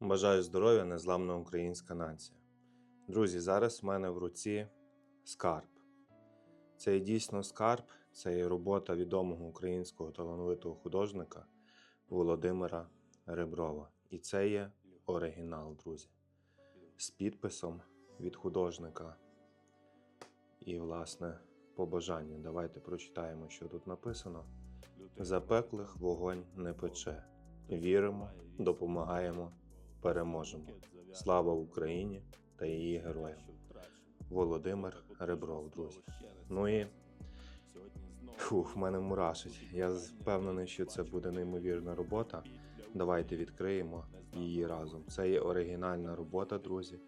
Бажаю здоров'я, незламна українська нація. Друзі, зараз в мене в руці скарб. Це і дійсно скарб, це і робота відомого українського талановитого художника Володимира Реброва. І це є оригінал, друзі, з підписом від художника. І, власне, побажання. Давайте прочитаємо, що тут написано. Запеклих вогонь не пече. Віримо, допомагаємо, переможемо. Слава Україні та її героям. Володимир Ребров, друзі. Ну і фух, мене мурашить. Я впевнений, що це буде неймовірна робота. Давайте відкриємо її разом. Це є оригінальна робота, друзі,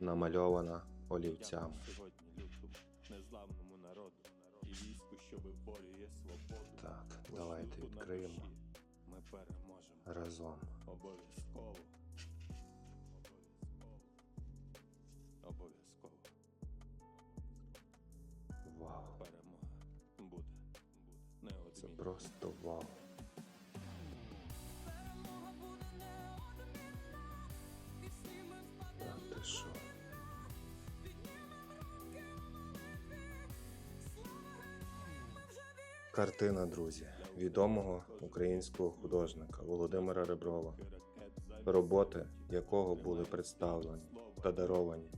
намальована олівцями. Так, давайте відкриємо Ми переможемо разом. Обов'язково. Просто вау. Картина, друзі, відомого українського художника Володимира Реброва, роботи якого були представлені та даровані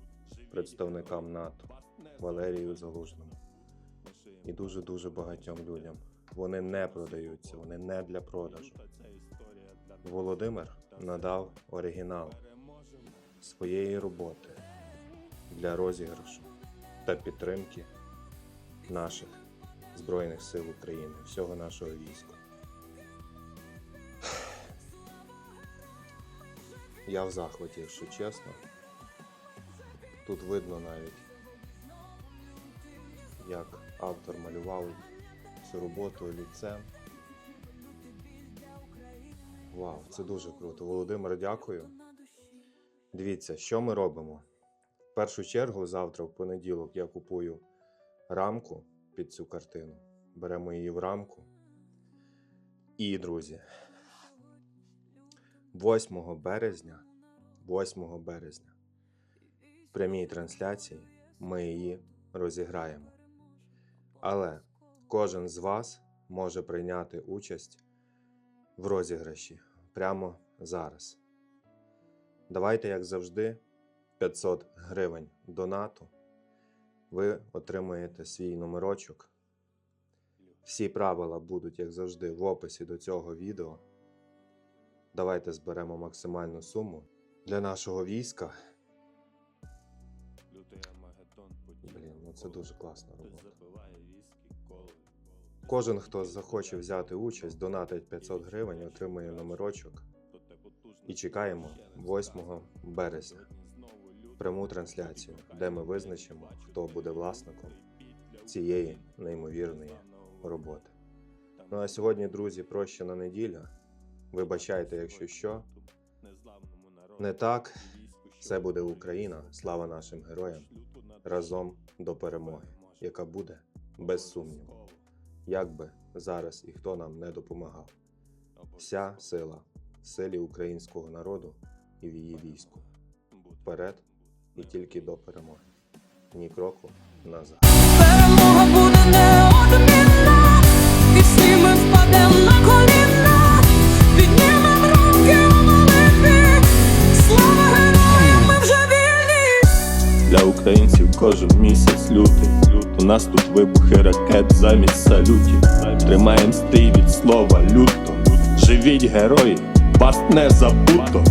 представникам НАТО Валерію Залужному і дуже дуже багатьом людям. Вони не продаються, вони не для продажу. Володимир надав оригінал своєї роботи для розіграшу та підтримки наших Збройних сил України, всього нашого війська. Я в захваті, якщо чесно. Тут видно навіть, як автор малював цю роботу олівцем. Вау, це дуже круто. Володимир, дякую. Дивіться, що ми робимо. В першу чергу, завтра, в понеділок, я купую рамку під цю картину. Беремо її в рамку. І, друзі, 8 березня, 8 березня, в прямій трансляції ми її розіграємо. Але кожен з вас може прийняти участь в розіграші прямо зараз. Давайте, як завжди, 500 гривень донату. Ви отримаєте свій номерочок. Всі правила будуть, як завжди, в описі до цього відео. Давайте зберемо максимальну суму для нашого війська. Лютий Амагеддон. Блін, ну це дуже класна робота. віскі. Кожен, хто захоче взяти участь, донатить 500 гривень, отримує номерочок. І чекаємо 8 березня пряму трансляцію, де ми визначимо, хто буде власником цієї неймовірної роботи. Ну а сьогодні, друзі, прощена неділя. Вибачайте, якщо що. Не так. Це буде Україна. Слава нашим героям. Разом до перемоги, яка буде без сумніву. Як би зараз і хто нам не допомагав. Вся сила в силі українського народу і в її війську. Вперед і тільки до перемоги. Ні кроку назад. Перемога буде неодмінна, і всі ми впадемо на коліна, піднімемо руки у молитві, слава героям, ми вже вільні. Для українців кожен місяць лютий. У нас тут вибухи ракет замість салютів. Тримаєм стрій від слова люто. Живіть герої, вас не забуто.